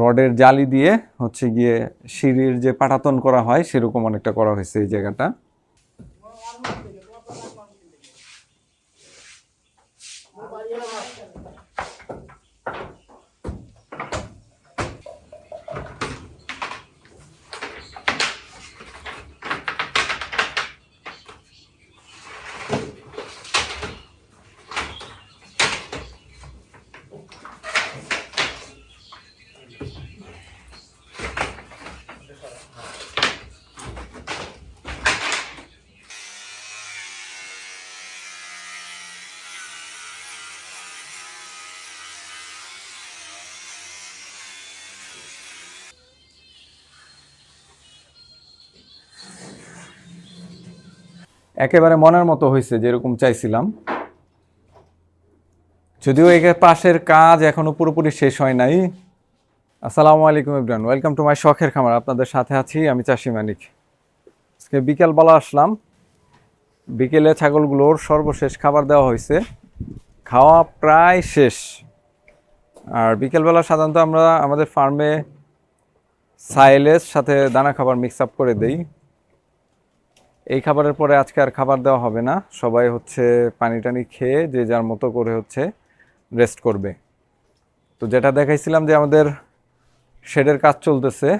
রডের জালি দিয়ে হচ্ছে গিয়ে সিঁড়ির যে পাটাতন করা হয়, সেরকম অনেকটা করা হয়েছে এই জায়গাটা। একেবারে মনের মতো হয়েছে যেরকম চাইছিলাম। যদিও এর পাশের কাজ এখনও পুরোপুরি শেষ হয় নাই। আসসালামু আলাইকুম ইব্রান ওয়েলকাম টু মাই শখের খামার, আপনাদের সাথে আছি আমি চাষি মানিক। আজকে বিকেলবেলা আসলাম, বিকেলে ছাগলগুলোর সর্বশেষ খাবার দেওয়া হয়েছে, খাওয়া প্রায় শেষ। আর বিকেলবেলা সাধারণত আমরা আমাদের ফার্মে সাইলেজ সাথে দানা খাবার মিক্স আপ করে দেই। এই খাবারের পরে আজকে আর খাবার দেওয়া হবে না। সবাই হচ্ছে পানি টানি খেয়ে যে যার মতো করে হচ্ছে রেস্ট করবে। তো যেটা দেখাইছিলাম যে আমাদের শেডের কাজ চলতেছে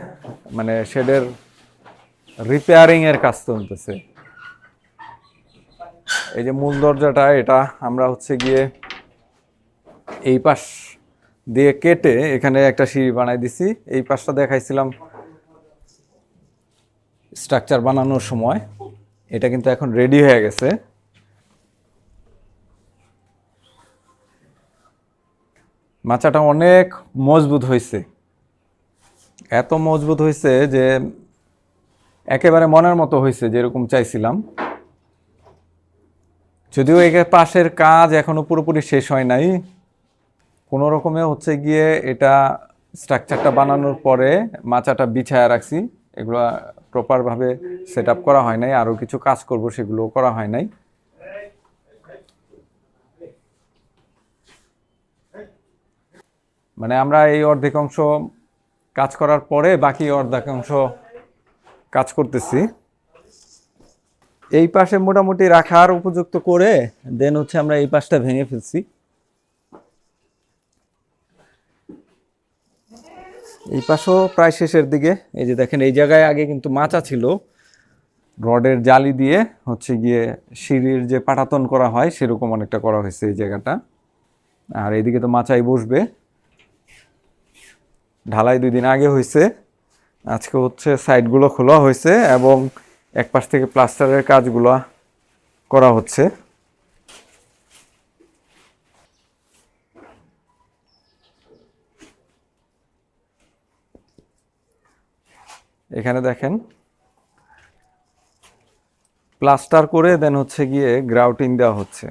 মানে শেডের রিপেয়ারিং এর কাজ চলতেছে। এই যে মূল দরজাটা, এটা আমরা হচ্ছে গিয়ে এই পাশ দিয়ে কেটে এখানে একটা সিঁড়ি বানাই দিছি। এই পাশটা দেখাইছিলাম স্ট্রাকচার বানানোর সময়, এটা কিন্তু এখন রেডি হয়ে গেছে। মাচাটা অনেক মজবুত হয়েছে। এত মজবুত হয়েছে যে একেবারে মনের মতো হয়েছে যেরকম চাইছিলাম। যদিও এর পাশের কাজ এখনও পুরোপুরি শেষ হয় নাই। কোনো রকমে হচ্ছে গিয়ে এটা স্ট্রাকচারটা বানানোর পরে মাচাটা বিছায়া রাখছি। এগুলো প্রপারভাবে সেট আপ করা হয় নাই, আরও কিছু কাজ করব সেগুলোও করা হয় নাই। মানে আমরা এই অর্ধেক অংশ কাজ করার পরে বাকি অর্ধেক অংশ কাজ করতেছি। এই পাশে মোটামুটি রাখার উপযুক্ত করে দেন হচ্ছে আমরা এই পাশটা ভেঙে ফেলছি। এই পাশও প্রায় শেষের দিকে। এই যে দেখেন, এই জায়গায় আগে কিন্তু মাচা ছিল। রডের জালি দিয়ে হচ্ছে গিয়ে সিঁড়ির যে পাটাতন করা হয়, সেরকম অনেকটা করা হয়েছে এই জায়গাটা। আর এইদিকে তো মাচাই বসবে। ঢালাই দুই দিন আগে হয়েছে। আজকে হচ্ছে সাইডগুলো খোলা হয়েছে এবং এক পাশ থেকে প্লাস্টারের কাজগুলো করা হচ্ছে। এখানে দেখেন। প্লাস্টার করে দেন হচ্ছে গিয়ে গ্রাউটিং দেওয়া হচ্ছে।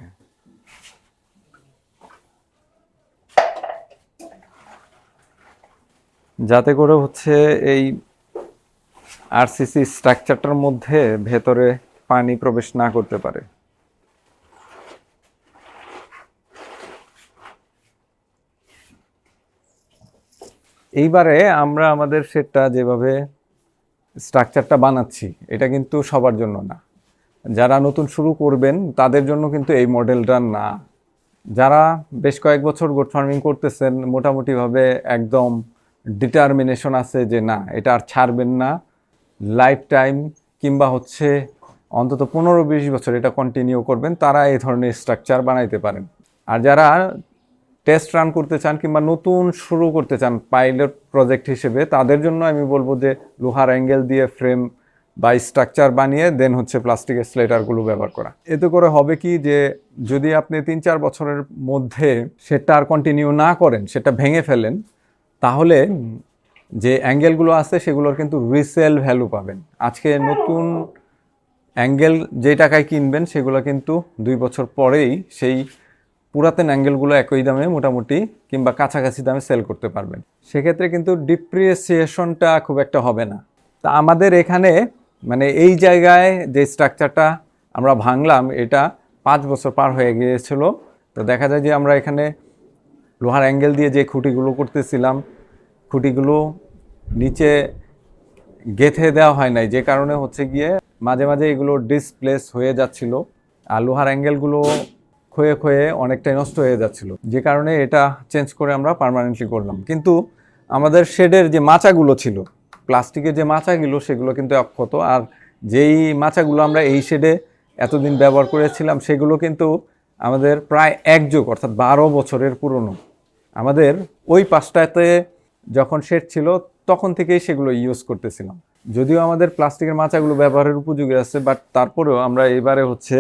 যাতে করে হচ্ছে এই আরসিসি স্ট্রাকচারটার মধ্যে ভেতরে পানি প্রবেশ না করতে পারে। এইবারে আমরা আমাদের সেটটা যেভাবে স্ট্রাকচারটা বানাচ্ছি, এটা কিন্তু সবার জন্য না। যারা নতুন শুরু করবেন, তাদের জন্য কিন্তু এই মডেলটা না। যারা বেশ কয়েক বছর গোট ফার্মিং করতেছেন, মোটামুটিভাবে একদম ডিটারমিনেশন আছে যে না, এটা আর ছাড়বেন না। লাইফ টাইম কিংবা হচ্ছে অন্তত পনেরো বিশ বছর এটা কন্টিনিউ করবেন, তারা এই ধরনের স্ট্রাকচার বানাইতে পারেন। আর যারা টেস্ট রান করতে চান কিংবা নতুন শুরু করতে চান পাইলট প্রজেক্ট হিসেবে, তাদের জন্য আমি বলব যে লোহার অ্যাঙ্গেল দিয়ে ফ্রেম বা স্ট্রাকচার বানিয়ে দেন হচ্ছে প্লাস্টিকের স্লেটারগুলো ব্যবহার করা। এতে করে হবে কি যে, যদি আপনি তিন চার বছরের মধ্যে সেটা আর কন্টিনিউ না করেন, সেটা ভেঙে ফেলেন, তাহলে যে অ্যাঙ্গেলগুলো আছে, সেগুলোর কিন্তু রিসেল ভ্যালু পাবেন। আজকে নতুন অ্যাঙ্গেল যে টাকায় কিনবেন, সেগুলো কিন্তু দুই বছর পরেই সেই পুরাতন অ্যাঙ্গেলগুলো একই দামে মোটামুটি কিংবা কাছাকাছি দামে সেল করতে পারবেন। সেক্ষেত্রে কিন্তু ডিপ্রিসিয়েশনটা খুব একটা হবে না। তা আমাদের এখানে মানে এই জায়গায় যে স্ট্রাকচারটা আমরা ভাঙলাম, এটা পাঁচ বছর পার হয়ে গিয়েছিল। তো দেখা যায় যে আমরা এখানে লোহার অ্যাঙ্গেল দিয়ে যে খুঁটিগুলো করতেছিলাম, খুঁটিগুলো নিচে গেথে দেওয়া হয় নাই। যে কারণে হচ্ছে গিয়ে মাঝে মাঝে এগুলো ডিসপ্লেস হয়ে যাচ্ছিল। আর লোহার অ্যাঙ্গেলগুলো ক্ষয়ে ক্ষয়ে অনেকটাই নষ্ট হয়ে যাচ্ছিল। যে কারণে এটা চেঞ্জ করে আমরা পার্মানেন্টলি করলাম। কিন্তু আমাদের শেডের যে মাচাগুলো ছিল, প্লাস্টিকের যে মাচাগুলো, সেগুলো কিন্তু অক্ষত। আর যেই মাচাগুলো আমরা এই শেডে এতদিন ব্যবহার করেছিলাম, সেগুলো কিন্তু আমাদের প্রায় এক যুগ, অর্থাৎ বারো বছরের পুরনো। আমাদের ওই পাশটাতে যখন শেড ছিল, তখন থেকেই সেগুলো ইউজ করতেছিলাম। যদিও আমাদের প্লাস্টিকের মাচাগুলো ব্যবহারের উপযোগী আছে বাট তারপরেও আমরা এবারে হচ্ছে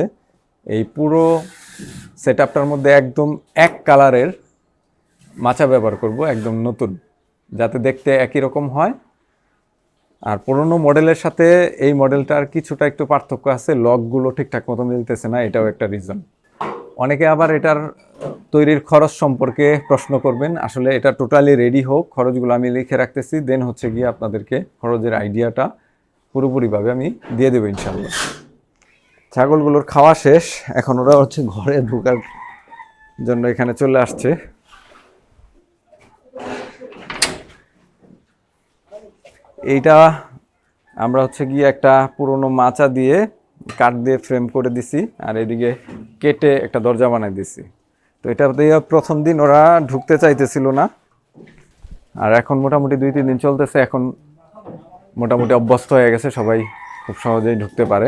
এই পুরো সেট আপটার মধ্যে একদম এক কালারের মাচা ব্যবহার করব, একদম নতুন। যাতে দেখতে একই রকম হয়। আর পুরোনো মডেলের সাথে এই মডেলটার কিছুটা একটু পার্থক্য আছে লকগুলো ঠিকঠাক মতো মিলতেছে না, এটাও একটা রিজন অনেকে আবার এটার তৈরির খরচ সম্পর্কে প্রশ্ন করবেন, আসলে এটা টোটালি রেডি হোক, খরচগুলো আমি লিখে রাখতেছি দেন হচ্ছে গিয়ে আপনাদেরকে খরচের আইডিয়াটা পুরোপুরিভাবে আমি দিয়ে দেবো ইনশাল্লাহ ছাগলগুলোর খাওয়া শেষ। এখন ওরা হচ্ছে ঘরে ঢোকার জন্য এখানে চলে আসছে। এইটা আমরা হচ্ছে গিয়ে একটা পুরনো মাচা দিয়ে কাঠ দিয়ে ফ্রেম করে দিছি আর এদিকে কেটে একটা দরজা বানাই দিছি। তো এটা দিয়ে প্রথম দিন ওরা ঢুকতে চাইতেছিল না। আর এখন মোটামুটি দুই, তিন দিন চলতেছে। এখন মোটামুটি অভ্যস্ত হয়ে গেছে। সবাই খুব সহজেই ঢুকতে পারে।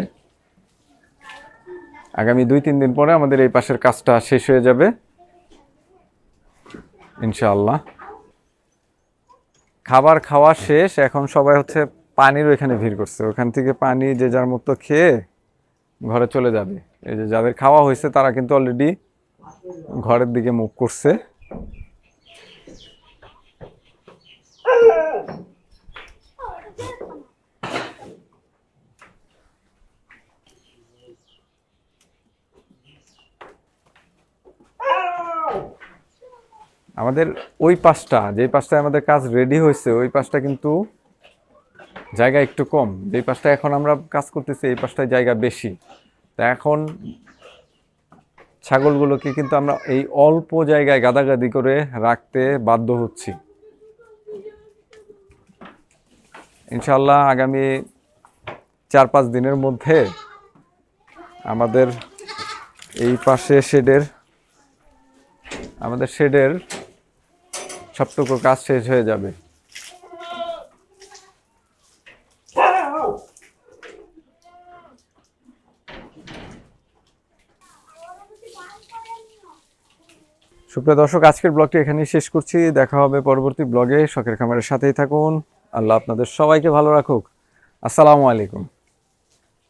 আগামী দুই, তিন দিন পরে আমাদের এই পাশের কাজটা শেষ হয়ে যাবে। ইনশাল্লাহ খাবার খাওয়া শেষ, এখন সবাই হচ্ছে পানির ওইখানে ভিড় করছে। ওখান থেকে পানি যে যার মতো খেয়ে ঘরে চলে যাবে। এই যে যাদের খাওয়া হয়েছে, তারা কিন্তু অলরেডি ঘরের দিকে মুখ করছে। আমাদের ওই পাশটা, যে পাশটায় আমাদের কাজ রেডি হয়েছে, ওই পাশটা কিন্তু জায়গা একটু কম। যেই পাশটা এখন আমরা কাজ করতেছি, এই পাশটায় জায়গা বেশি। তা এখন ছাগলগুলোকে কিন্তু আমরা এই অল্প জায়গায় গাদাগাদি করে রাখতে বাধ্য হচ্ছি। ইনশাল্লাহ আগামী চার পাঁচ দিনের মধ্যে আমাদের এই পাশে শেডের, আমাদের শেডের সবটুকু কাজ শেষ হয়ে যাবে। সুপ্রিয় দর্শক, আজকের ব্লগটি এখানেই শেষ করছি। দেখা হবে পরবর্তী ব্লগে। শখের খামারের সাথেই থাকুন। আল্লাহ আপনাদের সবাইকে ভালো রাখুক। আসসালামু আলাইকুম।